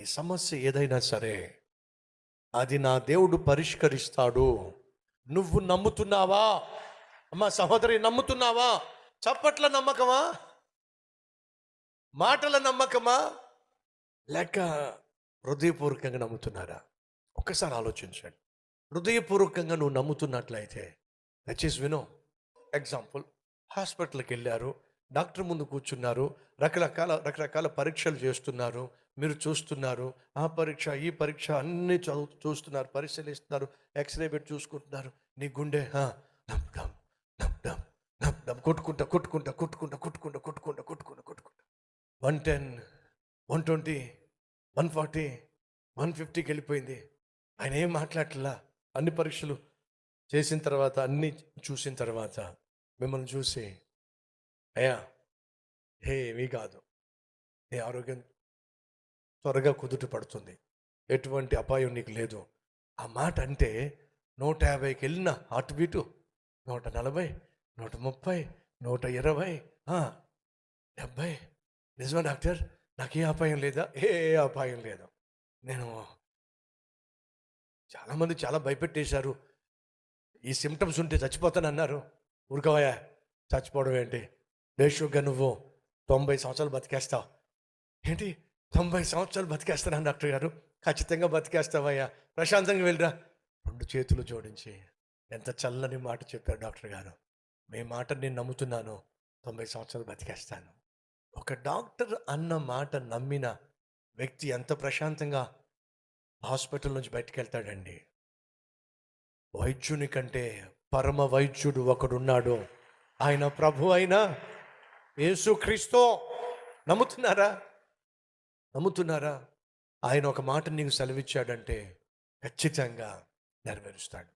ఈ సమస్య ఏదైనా సరే అది నా దేవుడు పరిష్కరిస్తాడు. నువ్వు నమ్ముతున్నావా? అమ్మా సహోదరి నమ్ముతున్నావా? చప్పట్ల నమ్మకమా? మాటల నమ్మకమా? లేక హృదయపూర్వకంగా నమ్ముతున్నారా? ఒక్కసారి ఆలోచించండి. హృదయపూర్వకంగా నువ్వు నమ్ముతున్నట్లయితే లచ్ ఈస్ వినో. ఎగ్జాంపుల్ హాస్పిటల్కి వెళ్ళారు డాక్టర్ ముందు కూర్చున్నారు రకరకాల రకరకాల పరీక్షలు చేస్తున్నారు మీరు చూస్తున్నారు. ఆ పరీక్ష ఈ పరీక్ష అన్నీ చదువు చూస్తున్నారు పరిశీలిస్తున్నారు ఎక్స్రే పెట్టి చూసుకుంటున్నారు. నీ గుండె డమ్ డమ్ డమ్ డమ్ డమ్ డమ్ కొట్టుకుంటా కొట్టుకుంటా కొట్టుకుంటా కొట్టుకుంటా కొట్టుకుంటా కొట్టుకుంటా కొట్టుకుంటా. One ten one twenty one forty one ఫిఫ్టీకి వెళ్ళిపోయింది. ఆయన ఏం మాట్లాడలా అన్ని పరీక్షలు చేసిన తర్వాత అన్ని చూసిన తర్వాత మిమ్మల్ని చూసి అయ్యా హే ఏమీ కాదు. నీ ఆరోగ్యం త్వరగా కుదుట పడుతుంది. ఎటువంటి అపాయం నీకు లేదు. ఆ మాట అంటే నూట యాభైకి వెళ్ళిన అటు బీటు నూట నలభై నూట ముప్పై నూట ఇరవై డెబ్భై నిజమా డాక్టర్? నాకే అపాయం లేదా? ఏ అపాయం లేదు. నేను చాలామంది చాలా భయపెట్టేశారు. ఈ సిమ్టమ్స్ ఉంటే చచ్చిపోతానన్నారు ఊరుకోవయ్యా చచ్చిపోవడం ఏంటి? బేషుగ్గా నువ్వు తొంభై సంవత్సరాలు బతికేస్తావు. ఏంటి? తొంభై సంవత్సరాలు బతికేస్తున్నాను డాక్టర్ గారు. ఖచ్చితంగా బతికేస్తావయ్యా. ప్రశాంతంగా వెళ్ళరా. రెండు చేతులు జోడించి ఎంత చల్లని మాట చెప్పారు డాక్టర్ గారు. మీ మాట నేను నమ్ముతున్నాను. తొంభై సంవత్సరాలు బతికేస్తాను. ఒక డాక్టర్ అన్న మాట నమ్మిన వ్యక్తి ఎంత ప్రశాంతంగా హాస్పిటల్ నుంచి బయటకు వెళ్తాడండి వైద్యుని కంటే పరమ వైద్యుడు ఒకడున్నాడు. ఆయన ప్రభు అయినా యేసుక్రీస్తు. నమ్ముతున్నారా? నమ్ముతున్నారా? ఆయన ఒక మాట నీకు సెలవిచ్చాడంటే ఖచ్చితంగా నెరవేరుస్తాడు.